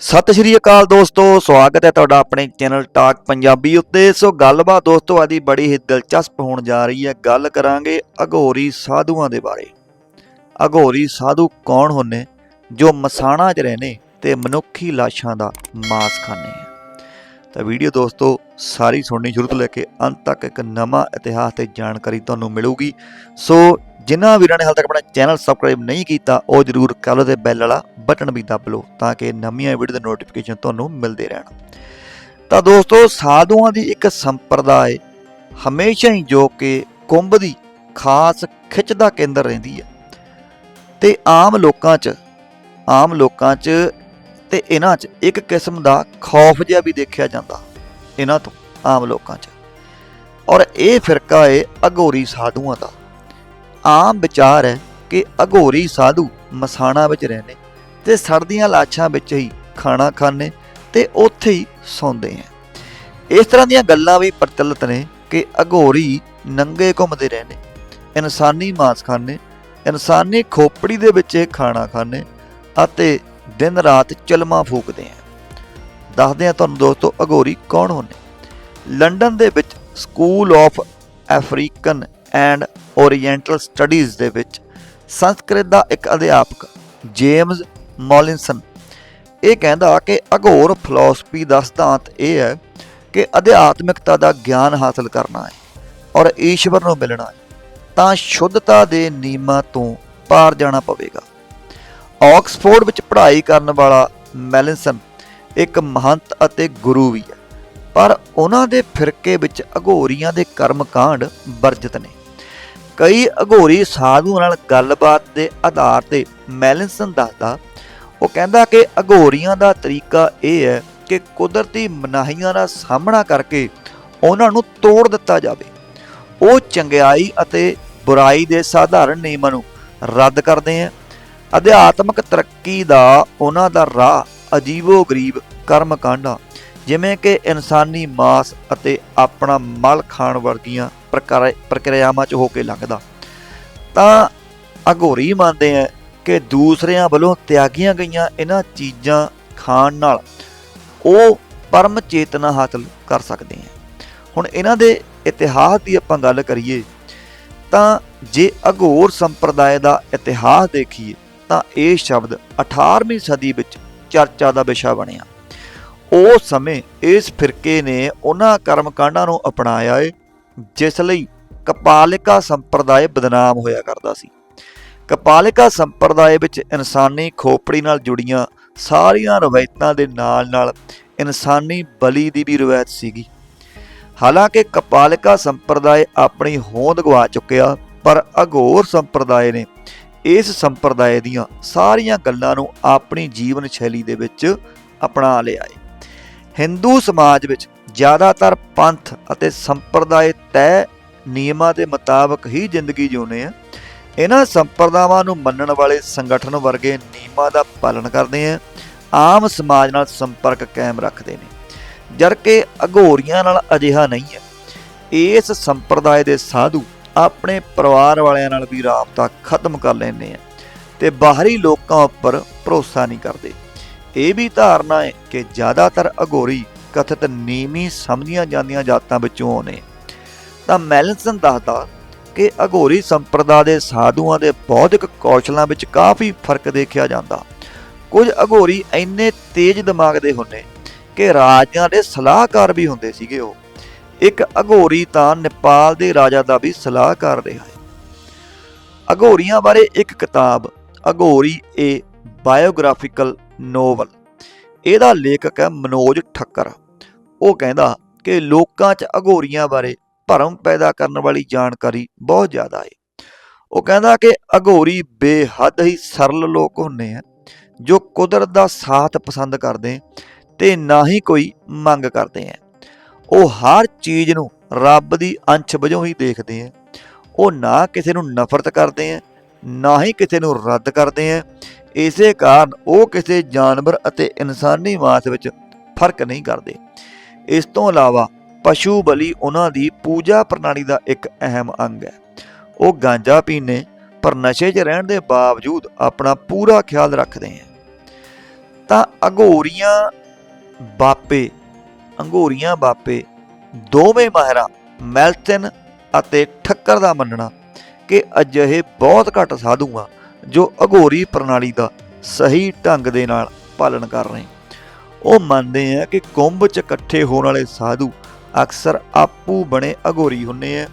ਸਤਿ ਸ਼੍ਰੀ ਅਕਾਲ ਦੋਸਤੋ, ਸਵਾਗਤ ਹੈ ਤੁਹਾਡਾ ਆਪਣੇ ਚੈਨਲ ਟਾਕ ਪੰਜਾਬੀ ਉੱਤੇ। ਸੋ ਗੱਲਬਾਤ ਦੋਸਤੋ ਆਦੀ ਬੜੀ ਹੀ ਦਿਲਚਸਪ ਹੋਣ ਜਾ ਰਹੀ ਹੈ। ਗੱਲ ਕਰਾਂਗੇ ਅਘੋਰੀ ਸਾਧੂਆਂ ਦੇ ਬਾਰੇ। ਅਘੋਰੀ ਸਾਧੂ ਕੌਣ ਹੁੰਨੇ? ਜੋ ਮਸਾਣਾ 'ਚ ਰਹਿੰਦੇ ਤੇ ਮਨੁੱਖੀ ਲਾਸ਼ਾਂ ਦਾ ਮਾਸ ਖਾਂਦੇ ਆ। ਤਾਂ ਵੀਡੀਓ ਦੋਸਤੋ, ਸਾਰੀ ਸੁਣਨੀ ਸ਼ੁਰੂ ਤੋਂ ਲੈ ਕੇ ਅੰਤ ਤੱਕ ਇੱਕ ਨਵਾਂ ਇਤਿਹਾਸ ਤੇ ਜਾਣਕਾਰੀ ਤੁਹਾਨੂੰ ਮਿਲੂਗੀ। ਸੋ ਜਿਨ੍ਹਾਂ ਵੀਰਾਂ ਨੇ ਹਾਲ ਤੱਕ ਆਪਣਾ ਚੈਨਲ ਸਬਸਕ੍ਰਾਈਬ ਨਹੀਂ ਕੀਤਾ, ਉਹ ਜਰੂਰ ਕਰ ਲਓ ਤੇ ਬੈਲ ਵਾਲਾ ਬਟਨ ਵੀ ਦਬ ਲਓ ਤਾਂ ਕਿ ਨਵੀਆਂ ਵੀਡੀਓ ਦੇ ਨੋਟੀਫਿਕੇਸ਼ਨ ਤੁਹਾਨੂੰ ਮਿਲਦੇ ਰਹਿਣ। ਤਾਂ ਦੋਸਤੋ, ਸਾਧੂਆਂ ਦੀ ਇੱਕ ਸੰਪਰਦਾਇ ਹਮੇਸ਼ਾ ਹੀ ਜੋ ਕਿ ਕੁੰਭ ਦੀ ਖਾਸ ਖਿੱਚ ਦਾ ਕੇਂਦਰ ਰਹਿੰਦੀ ਹੈ ਤੇ ਆਮ ਲੋਕਾਂ 'ਚ, ਆਮ ਲੋਕਾਂ 'ਚ ਤੇ ਇਹਨਾਂ 'ਚ ਇੱਕ ਕਿਸਮ ਦਾ ਖੌਫ ਜਿਹਾ ਵੀ ਦੇਖਿਆ ਜਾਂਦਾ ਇਹਨਾਂ ਤੋਂ, ਆਮ ਲੋਕਾਂ 'ਚ। ਔਰ ਇਹ ਫਿਰਕਾ ਹੈ ਅਘੋਰੀ ਸਾਧੂਆਂ ਦਾ। ਆਮ ਵਿਚਾਰ ਹੈ ਕਿ ਅਘੋਰੀ ਸਾਧੂ ਮਸਾਣਾ ਵਿੱਚ ਰਹਿੰਦੇ ਤੇ ਸੜਦੀਆਂ ਲਾਸ਼ਾਂ ਵਿੱਚ ਹੀ ਖਾਣਾ ਖਾਂਦੇ ਤੇ ਉੱਥੇ ਹੀ ਸੌਂਦੇ ਆ ਇਸ ਤਰ੍ਹਾਂ ਦੀਆਂ ਗੱਲਾਂ ਵੀ ਪ੍ਰਚਲਿਤ ਨੇ ਕਿ ਅਘੋਰੀ ਨੰਗੇ ਘੁੰਮਦੇ ਰਹਿੰਦੇ, ਇਨਸਾਨੀ ਮਾਸ ਖਾਂਦੇ, ਇਨਸਾਨੀ ਖੋਪੜੀ ਦੇ ਵਿੱਚ ਇਹ ਖਾਣਾ ਖਾਂਦੇ ਅਤੇ ਦਿਨ ਰਾਤ ਚਲਮਾ ਫੂਕਦੇ ਆ ਦੱਸਦੇ ਆ ਤੁਹਾਨੂੰ ਦੋਸਤੋ ਅਘੋਰੀ ਕੌਣ ਹੁੰਦੇ। ਲੰਡਨ ਦੇ ਵਿੱਚ school of African and Oriental studies ਦੇ ਵਿੱਚ ਸੰਸਕ੍ਰਿਤ ਦਾ ਇੱਕ ਅਧਿਆਪਕ ਜੇਮਸ ਮੌਲਿਨਸਨ ਇਹ ਕਹਿੰਦਾ ਕਿ ਅਘੋਰ ਫਿਲਾਸਫੀ ਦਾ ਸਿਧਾਂਤ ਇਹ ਹੈ ਕਿ ਅਧਿਆਤਮਿਕਤਾ ਦਾ ਗਿਆਨ ਹਾਸਲ ਕਰਨਾ ਹੈ ਔਰ ਈਸ਼ਵਰ ਨੂੰ ਮਿਲਣਾ ਹੈ। ਤਾਂ ਸ਼ੁੱਧਤਾ ਦੇ ਨਿਯਮਾਂ ਤੋਂ ਪਾਰ ਜਾਣਾ ਪਵੇਗਾ। ਆਕਸਫੋਰਡ ਵਿੱਚ ਪੜ੍ਹਾਈ ਕਰਨ ਵਾਲਾ ਮੈਲਿਨਸਨ ਇੱਕ ਮਹੰਤ ਅਤੇ ਗੁਰੂ ਵੀ ਹੈ। ਪਰ ਉਹਨਾਂ ਦੇ ਫਿਰਕੇ ਵਿੱਚ ਅਘੋਰੀਆਂ ਦੇ ਕਰਮਕਾਂਡ ਵਰਜਿਤ ਨੇ। ਕਈ ਅਘੋਰੀ ਸਾਧੂਆਂ ਨਾਲ ਗੱਲਬਾਤ ਦੇ ਆਧਾਰ ਤੇ ਮੈਲਿਨਸਨ ਦੱਸਦਾ, ਉਹ ਕਹਿੰਦਾ ਕਿ ਅਘੋਰੀਆਂ ਦਾ ਤਰੀਕਾ ਇਹ ਹੈ ਕਿ ਕੁਦਰਤੀ ਮਨਾਹੀਆਂ ਦਾ ਸਾਹਮਣਾ ਕਰਕੇ ਉਹਨਾਂ ਨੂੰ ਤੋੜ ਦਿੱਤਾ ਜਾਵੇ। ਉਹ ਚੰਗਿਆਈ ਅਤੇ ਬੁਰਾਈ ਦੇ ਸਾਧਾਰਨ ਨਿਯਮਾਂ ਨੂੰ ਰੱਦ ਕਰਦੇ ਆ ਅਧਿਆਤਮਕ ਤਰੱਕੀ ਦਾ ਉਹਨਾਂ ਦਾ ਰਾਹ ਅਜੀਬੋ-ਗਰੀਬ ਕਰਮ ਕਾਂਡਾਂ ਜਿਵੇਂ ਕਿ ਇਨਸਾਨੀ ਮਾਸ ਅਤੇ ਆਪਣਾ ਮਲ ਖਾਣ ਵਰਗੀਆਂ ਪ੍ਰਕਾਰ- ਪ੍ਰਕਿਰਿਆਵਾਂ 'ਚ ਹੋ ਕੇ ਲੰਘਦਾ। ਤਾਂ ਅਘੋਰੀ ਮੰਨਦੇ ਆ ਕਿ ਦੂਸਰਿਆਂ ਵੱਲੋਂ ਤਿਆਗੀਆਂ ਗਈਆਂ ਇਹਨਾਂ ਚੀਜ਼ਾਂ ਖਾਣ ਨਾਲ ਉਹ ਪਰਮ ਚੇਤਨਾ ਹਾਸਲ ਕਰ ਸਕਦੇ ਆ। ਹੁਣ ਇਹਨਾਂ ਦੇ ਇਤਿਹਾਸ ਦੀ ਆਪਾਂ ਗੱਲ ਕਰੀਏ, ਤਾਂ ਜੇ ਅਘੋਰ ਸੰਪਰਦਾਇ ਦਾ ਇਤਿਹਾਸ ਦੇਖੀਏ, ਤਾਂ ਇਹ ਸ਼ਬਦ 18ਵੀਂ ਸਦੀ ਵਿੱਚ ਚਰਚਾ ਦਾ ਵਿਸ਼ਾ ਬਣਿਆ। ਉਸ ਸਮੇਂ ਇਸ ਫਿਰਕੇ ਨੇ ਉਹਨਾਂ ਕਰਮ ਕਾਂਡਾਂ ਨੂੰ ਅਪਣਾਇਆ ਏ, ਜਿਸ ਲਈ ਕਪਾਲਿਕਾ ਸੰਪਰਦਾਇ ਬਦਨਾਮ ਹੋਇਆ ਕਰਦਾ ਸੀ। ਕਪਾਲਿਕਾ ਸੰਪਰਦਾਇ ਵਿੱਚ ਇਨਸਾਨੀ ਖੋਪੜੀ ਨਾਲ ਜੁੜੀਆਂ ਸਾਰੀਆਂ ਰਵਾਇਤਾਂ ਦੇ ਨਾਲ-ਨਾਲ ਇਨਸਾਨੀ ਬਲੀ ਦੀ ਵੀ ਰਵਾਇਤ ਸੀਗੀ। ਹਾਲਾਂਕਿ ਕਪਾਲਿਕਾ ਸੰਪਰਦਾਇ ਆਪਣੀ ਹੋਂਦ ਗਵਾ ਚੁੱਕਿਆ, ਪਰ ਅਘੋਰ ਸੰਪਰਦਾਇ ਨੇ ਇਸ ਸੰਪਰਦਾਇ ਦੀਆਂ ਸਾਰੀਆਂ ਗੱਲਾਂ ਨੂੰ ਆਪਣੀ ਜੀਵਨ ਸ਼ੈਲੀ ਦੇ ਵਿੱਚ ਅਪਣਾ ਲਿਆ ਹੈ ਹਿੰਦੂ ਸਮਾਜ ਵਿੱਚ ਜ਼ਿਆਦਾਤਰ ਪੰਥ ਅਤੇ ਸੰਪਰਦਾਇ ਤੈਅ ਨਿਯਮਾਂ ਦੇ ਮੁਤਾਬਕ ਹੀ ਜ਼ਿੰਦਗੀ ਜਿਉਂਦੇ ਆ। ਇਹਨਾਂ ਸੰਪਰਦਾਵਾਂ ਨੂੰ ਮੰਨਣ ਵਾਲੇ ਸੰਗਠਨ ਵਰਗੇ ਨਿਯਮਾਂ ਦਾ ਪਾਲਣ ਕਰਦੇ ਆ। ਆਮ ਸਮਾਜ ਨਾਲ ਸੰਪਰਕ ਕਾਇਮ ਰੱਖਦੇ ਨੇ। ਜਦਕਿ ਅਘੋਰੀਆਂ ਨਾਲ ਅਜਿਹਾ ਨਹੀਂ ਹੈ। ਇਸ ਸੰਪਰਦਾਇ ਦੇ ਸਾਧੂ ਆਪਣੇ ਪਰਿਵਾਰ ਵਾਲਿਆਂ ਨਾਲ ਵੀ ਰਾਬਤਾ ਖਤਮ ਕਰ ਲੈਂਦੇ ਆ ਤੇ ਬਾਹਰੀ ਲੋਕਾਂ ਉੱਪਰ ਭਰੋਸਾ ਨਹੀਂ ਕਰਦੇ। ਇਹ ਵੀ ਧਾਰਨਾ ਹੈ ਕਿ ਜ਼ਿਆਦਾਤਰ ਅਘੋਰੀ ਕਥਿਤ ਨੀਵੀਂ ਸਮਝੀਆਂ ਜਾਂਦੀਆਂ ਜਾਤਾਂ ਵਿੱਚੋਂ ਨੇ। ਤਾਂ ਮੈਲਿਨਸਨ ਦੱਸਦਾ ਕਿ ਅਘੋਰੀ ਸੰਪਰਦਾ ਦੇ ਸਾਧੂਆਂ ਦੇ ਬੌਧਿਕ ਕੌਸ਼ਲਾਂ ਵਿੱਚ ਕਾਫੀ ਫ਼ਰਕ ਦੇਖਿਆ ਜਾਂਦਾ। ਕੁਝ ਅਘੋਰੀ ਇੰਨੇ ਤੇਜ਼ ਦਿਮਾਗ ਦੇ ਹੁੰਦੇ ਕਿ ਰਾਜਿਆਂ ਦੇ ਸਲਾਹਕਾਰ ਵੀ ਹੁੰਦੇ ਸੀਗੇ ਉਹ। ਇੱਕ ਅਘੋਰੀ ਤਾਂ ਨੇਪਾਲ ਦੇ ਰਾਜਾ ਦਾ ਵੀ ਸਲਾਹਕਾਰ ਰਿਹਾ ਹੈ। ਅਘੋਰੀਆਂ ਬਾਰੇ ਇੱਕ ਕਿਤਾਬ, ਅਘੋਰੀ ਏ ਬਾਇਓਗ੍ਰਾਫਿਕਲ ਨੋਵਲ। ਇਹਦਾ ਲੇਖਕ ਹੈ ਮਨੋਜ ਠੱਕਰ। ਉਹ ਕਹਿੰਦਾ ਕਿ ਲੋਕਾਂ 'ਚ ਅਘੋਰੀਆਂ ਬਾਰੇ ਭਰਮ ਪੈਦਾ ਕਰਨ ਵਾਲੀ ਜਾਣਕਾਰੀ ਬਹੁਤ ਜ਼ਿਆਦਾ ਹੈ ਉਹ ਕਹਿੰਦਾ ਕਿ ਅਘੋਰੀ ਬੇਹੱਦ ਹੀ ਸਰਲ ਲੋਕ ਹੁੰਦੇ ਆ, ਜੋ ਕੁਦਰਤ ਦਾ ਸਾਥ ਪਸੰਦ ਕਰਦੇ ਤੇ ਨਾ ਹੀ ਕੋਈ ਮੰਗ ਕਰਦੇ ਆ। ਉਹ ਹਰ ਚੀਜ਼ ਨੂੰ ਰੱਬ ਦੀ ਅੰਸ਼ ਵਜੋਂ ਹੀ ਦੇਖਦੇ ਆ। ਉਹ ਨਾ ਕਿਸੇ ਨੂੰ ਨਫ਼ਰਤ ਕਰਦੇ ਆ ਨਾ ਹੀ ਕਿਸੇ ਨੂੰ ਰੱਦ ਕਰਦੇ ਆ। ਇਸੇ ਕਾਰਨ ਉਹ ਕਿਸੇ ਜਾਨਵਰ ਅਤੇ ਇਨਸਾਨੀ ਮਾਸ ਵਿੱਚ ਫ਼ਰਕ ਨਹੀਂ ਕਰਦੇ। ਇਸ ਤੋਂ ਇਲਾਵਾ ਪਸ਼ੂ ਬਲੀ ਉਹਨਾਂ ਦੀ ਪੂਜਾ ਪ੍ਰਣਾਲੀ ਦਾ ਇੱਕ ਅਹਿਮ ਅੰਗ ਹੈ। ਉਹ ਗਾਂਜਾ ਪੀਣੇ ਪਰ ਨਸ਼ੇ 'ਚ ਰਹਿਣ ਦੇ ਬਾਵਜੂਦ ਆਪਣਾ ਪੂਰਾ ਖਿਆਲ ਰੱਖਦੇ ਹਨ ਤਾਂ ਅਘੋਰੀਆਂ ਬਾਪੇ, ਅੰਗੋਰੀਆਂ ਬਾਪੇ ਦੋਵੇਂ ਮਾਹਿਰਾਂ ਮੈਲਟਨ ਅਤੇ ਠੱਕਰ ਦਾ ਮੰਨਣਾ ਕਿ ਅਜਿਹੇ ਬਹੁਤ ਘੱਟ ਸਾਧੂ ਆ ਜੋ ਅਘੋਰੀ ਪ੍ਰਣਾਲੀ ਦਾ ਸਹੀ ਢੰਗ ਦੇ ਨਾਲ ਪਾਲਣ ਕਰ ਰਹੇ ਉਹ ਮੰਨਦੇ ਆ ਕਿ ਕੁੰਭ 'ਚ ਇਕੱਠੇ ਹੋਣ ਵਾਲੇ ਸਾਧੂ ਅਕਸਰ ਆਪੂ ਬਣੇ ਅਘੋਰੀ ਹੁੰਦੇ ਆ,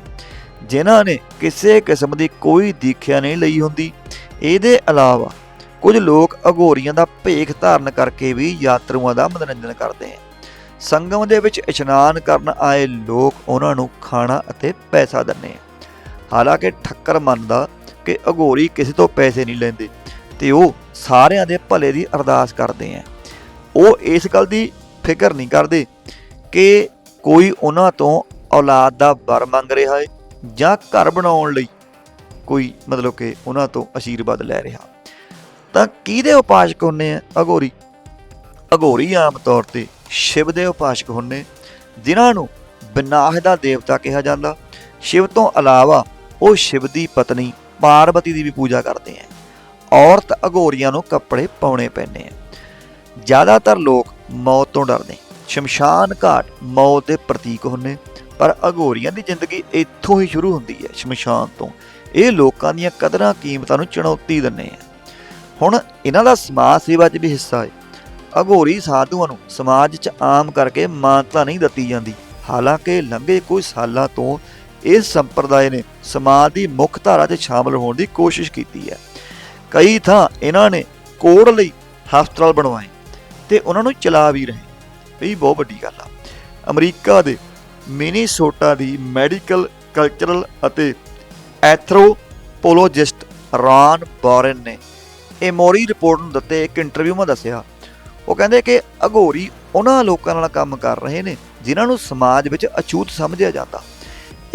ਜਿਨ੍ਹਾਂ ਨੇ ਕਿਸੇ ਕਿਸਮ ਦੀ ਕੋਈ ਦੀਖਿਆ ਨਹੀਂ ਲਈ ਹੁੰਦੀ। ਇਹਦੇ ਇਲਾਵਾ ਕੁਝ ਲੋਕ ਅਘੋਰੀਆਂ ਦਾ ਭੇਖ ਧਾਰਨ ਕਰਕੇ ਵੀ ਯਾਤਰੂਆਂ ਦਾ ਮਨੋਰੰਜਨ ਕਰਦੇ ਆ। ਸੰਗਮ ਦੇ ਵਿੱਚ ਇਸ਼ਨਾਨ ਕਰਨ ਆਏ ਲੋਕ ਉਹਨਾਂ ਨੂੰ ਖਾਣਾ ਅਤੇ ਪੈਸਾ ਦਿੰਦੇ ਆ। ਹਾਲਾਂਕਿ ਠੱਕਰ ਮੰਨਦਾ ਕਿ ਅਘੋਰੀ ਕਿਸੇ ਤੋਂ ਪੈਸੇ ਨਹੀਂ ਲੈਂਦੇ ਤੇ ਉਹ ਸਾਰਿਆਂ ਦੇ ਭਲੇ ਦੀ ਅਰਦਾਸ ਕਰਦੇ ਆ ਉਹ ਇਸ ਗੱਲ ਦੀ ਫਿਕਰ ਨਹੀਂ ਕਰਦੇ ਕਿ ਕੋਈ ਉਹਨਾਂ ਤੋਂ ਔਲਾਦ ਦਾ ਵਰ ਮੰਗ ਰਿਹਾ ਹੈ ਜਾਂ ਘਰ ਬਣਾਉਣ ਲਈ ਕੋਈ ਮਤਲਬ ਕਿ ਉਹਨਾਂ ਤੋਂ ਆਸ਼ੀਰਵਾਦ ਲੈ ਰਿਹਾ। ਤਾਂ ਕਿਹਦੇ ਉਪਾਸ਼ਕ ਹੁੰਨੇ ਆ ਅਘੋਰੀ? ਅਘੋਰੀ ਆਮ ਤੌਰ ਤੇ ਸ਼ਿਵ ਦੇ ਉਪਾਸ਼ਕ ਹੁੰਨੇ, ਜਿਨ੍ਹਾਂ ਨੂੰ ਵਿਨਾਸ਼ ਦਾ ਦੇਵਤਾ ਕਿਹਾ ਜਾਂਦਾ। ਸ਼ਿਵ ਤੋਂ ਇਲਾਵਾ ਉਹ ਸ਼ਿਵ ਦੀ ਪਤਨੀ ਪਾਰਵਤੀ ਦੀ ਵੀ ਪੂਜਾ ਕਰਦੇ ਆ ਔਰਤ ਅਘੋਰੀਆਂ ਨੂੰ ਕੱਪੜੇ ਪਾਉਣੇ ਪੈਂਦੇ ਆ ਜ਼ਿਆਦਾਤਰ ਲੋਕ ਮੌਤ ਤੋਂ ਡਰਦੇ। ਸ਼ਮਸ਼ਾਨ ਘਾਟ ਮੌਤ ਦੇ ਪ੍ਰਤੀਕ ਹੁੰਨੇ ਪਰ ਅਘੋਰੀਆਂ ਦੀ ਜ਼ਿੰਦਗੀ ਇੱਥੋਂ ਹੀ ਸ਼ੁਰੂ ਹੁੰਦੀ ਹੈ ਸ਼ਮਸ਼ਾਨ ਤੋਂ। ਇਹ ਲੋਕਾਂ ਦੀਆਂ ਕਦਰਾਂ ਕੀਮਤਾਂ ਨੂੰ ਚੁਣੌਤੀ ਦਿੰਦੇ ਆ ਹੁਣ ਇਹਨਾਂ ਦਾ ਸਮਾਜ ਸੇਵਾ 'ਚ ਵੀ ਹਿੱਸਾ ਹੈ ਅਘੋਰੀ ਸਾਧੂਆਂ ਨੂੰ ਸਮਾਜ 'ਚ ਆਮ ਕਰਕੇ ਮਾਨਤਾ ਨਹੀਂ ਦਿੱਤੀ ਜਾਂਦੀ। ਹਾਲਾਂਕਿ ਲੰਘੇ ਕੁਝ ਸਾਲਾਂ ਤੋਂ ਇਸ ਸੰਪਰਦਾਇ ਨੇ ਸਮਾਜ ਦੀ ਮੁੱਖ ਧਾਰਾ 'ਚ ਸ਼ਾਮਲ ਹੋਣ ਦੀ ਕੋਸ਼ਿਸ਼ ਕੀਤੀ ਹੈ। ਕਈ ਥਾਂ ਇਹਨਾਂ ਨੇ ਕੋੜ ਲਈ ਹਸਪਤਾਲ ਬਣਵਾਏ ਤੇ ਉਹਨਾਂ ਨੂੰ ਚਲਾ ਵੀ ਰਹੇ। ਇਹ ਬਹੁਤ ਵੱਡੀ ਗੱਲ ਆ। ਅਮਰੀਕਾ ਦੇ ਮਿਨੀਸੋਟਾ ਦੀ ਮੈਡੀਕਲ, ਕਲਚਰਲ ਅਤੇ ਐਥਰੋਪੋਲੋਜਿਸਟ ਰਾਨ ਬੋਰਨ ਨੇ ਇਹ ਰਿਪੋਰਟ ਨੂੰ ਦਿੱਤੇ, ਇੱਕ ਇੰਟਰਵਿਊ ਮੈਂ ਦੱਸਿਆ। ਉਹ ਕਹਿੰਦੇ ਕਿ ਅਘੋਰੀ ਉਹਨਾਂ ਲੋਕਾਂ ਨਾਲ ਕੰਮ ਕਰ ਰਹੇ ਨੇ ਜਿਨ੍ਹਾਂ ਨੂੰ ਸਮਾਜ ਵਿੱਚ ਅਛੂਤ ਸਮਝਿਆ ਜਾਂਦਾ।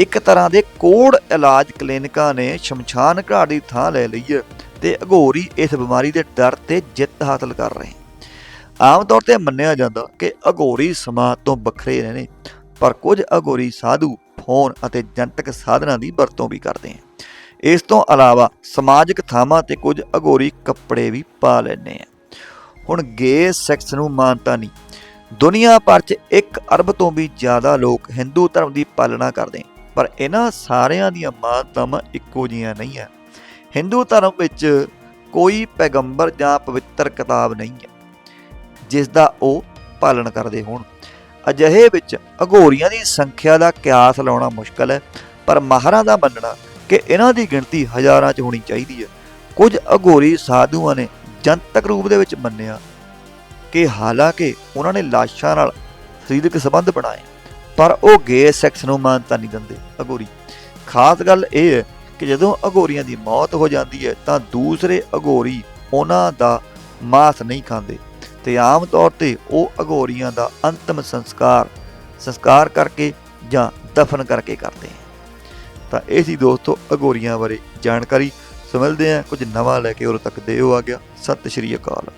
ਇੱਕ ਤਰ੍ਹਾਂ ਦੇ ਕੋੜ ਇਲਾਜ ਕਲੀਨਿਕਾਂ ਨੇ ਸ਼ਮਸ਼ਾਨ ਘਾਟ ਦੀ ਥਾਂ ਲੈ ਲਈ ਹੈ ਤੇ ਅਘੋਰੀ ਇਸ ਬਿਮਾਰੀ ਦੇ ਡਰ ਤੇ ਜਿੱਤ ਹਾਸਲ ਕਰ ਰਹੇ ਆਮ ਤੌਰ ਤੇ ਮੰਨਿਆ ਜਾਂਦਾ ਕਿ ਅਘੋਰੀ ਸਮਾਜ ਤੋਂ ਵੱਖਰੇ ਨੇ ਪਰ ਕੁਝ ਅਘੋਰੀ ਸਾਧੂ ਫੋਨ ਅਤੇ ਜਨਤਕ ਸਾਧਨਾਂ ਦੀ ਵਰਤੋਂ ਵੀ ਕਰਦੇ ਹਨ। ਇਸ ਤੋਂ ਇਲਾਵਾ ਸਮਾਜਿਕ ਥਾਵਾਂ ਤੇ ਕੁਝ ਅਘੋਰੀ ਕੱਪੜੇ ਵੀ ਪਾ ਲੈਂਦੇ ਆ ਹੁਣ ਗੇ ਸੈਕਸ ਨੂੰ ਮਾਨਤਾ ਨਹੀਂ। ਦੁਨੀਆ ਭਰ 'ਚ 1 ਅਰਬ ਤੋਂ ਵੀ ਜ਼ਿਆਦਾ ਲੋਕ ਹਿੰਦੂ ਧਰਮ ਦੀ ਪਾਲਣਾ ਕਰਦੇ ਪਰ ਇਹਨਾਂ ਸਾਰਿਆਂ ਦੀਆਂ ਮਾਨਤਾਵਾਂ ਇੱਕੋ ਜਿਹੀਆਂ ਨਹੀਂ ਹੈ। ਹਿੰਦੂ ਧਰਮ ਵਿੱਚ ਕੋਈ ਪੈਗੰਬਰ ਜਾਂ ਪਵਿੱਤਰ ਕਿਤਾਬ ਨਹੀਂ ਹੈ, ਜਿਸ ਦਾ ਉਹ ਪਾਲਣ ਕਰਦੇ ਹੋਣ। ਅਜਿਹੇ ਵਿੱਚ ਅਘੋਰੀਆਂ ਦੀ ਸੰਖਿਆ ਦਾ ਕਿਆਸ ਲਾਉਣਾ ਮੁਸ਼ਕਲ ਹੈ, ਪਰ ਮਾਹਰਾਂ ਦਾ ਮੰਨਣਾ ਕਿ ਇਹਨਾਂ ਦੀ ਗਿਣਤੀ ਹਜ਼ਾਰਾਂ 'ਚ ਹੋਣੀ ਚਾਹੀਦੀ ਹੈ। ਕੁਝ ਅਘੋਰੀ ਸਾਧੂਆਂ ਨੇ ਜਨਤਕ ਰੂਪ ਦੇ ਵਿੱਚ ਮੰਨਿਆ ਕਿ ਹਾਲਾਂਕਿ ਉਹਨਾਂ ਨੇ ਲਾਸ਼ਾਂ ਨਾਲ ਸਰੀਰਕ ਸੰਬੰਧ ਬਣਾਏ। ਪਰ ਉਹ ਗੇ ਸੈਕਸ ਨੂੰ ਮਾਨਤਾ ਨਹੀਂ ਦਿੰਦੇ। ਅਘੋਰੀ ਖਾਸ ਗੱਲ ਇਹ ਹੈ ਕਿ ਜਦੋਂ ਅਘੋਰੀਆਂ ਦੀ ਮੌਤ ਹੋ ਜਾਂਦੀ ਹੈ ਤਾਂ ਦੂਸਰੇ ਅਘੋਰੀ ਉਹਨਾਂ ਦਾ ਮਾਸ ਨਹੀਂ ਖਾਂਦੇ ਤੇ ਆਮ ਤੌਰ ਤੇ ਉਹ ਅਘੋਰੀਆਂ ਦਾ ਅੰਤਮ ਸੰਸਕਾਰ ਸੰਸਕਾਰ ਕਰਕੇ ਜਾਂ ਦਫਨ ਕਰਕੇ ਕਰਦੇ ਹਨ ਤਾਂ ਇਹ ਸੀ ਦੋਸਤੋ ਅਗੋਰੀਆਂ ਬਾਰੇ ਜਾਣਕਾਰੀ। ਸਮਝਦੇ ਆ ਕੁਝ ਨਵਾਂ ਲੈ ਕੇ ਉਦੋਂ ਤੱਕ ਦੇਓ ਆ ਗਿਆ। ਸਤਿ ਸ਼੍ਰੀ ਅਕਾਲ।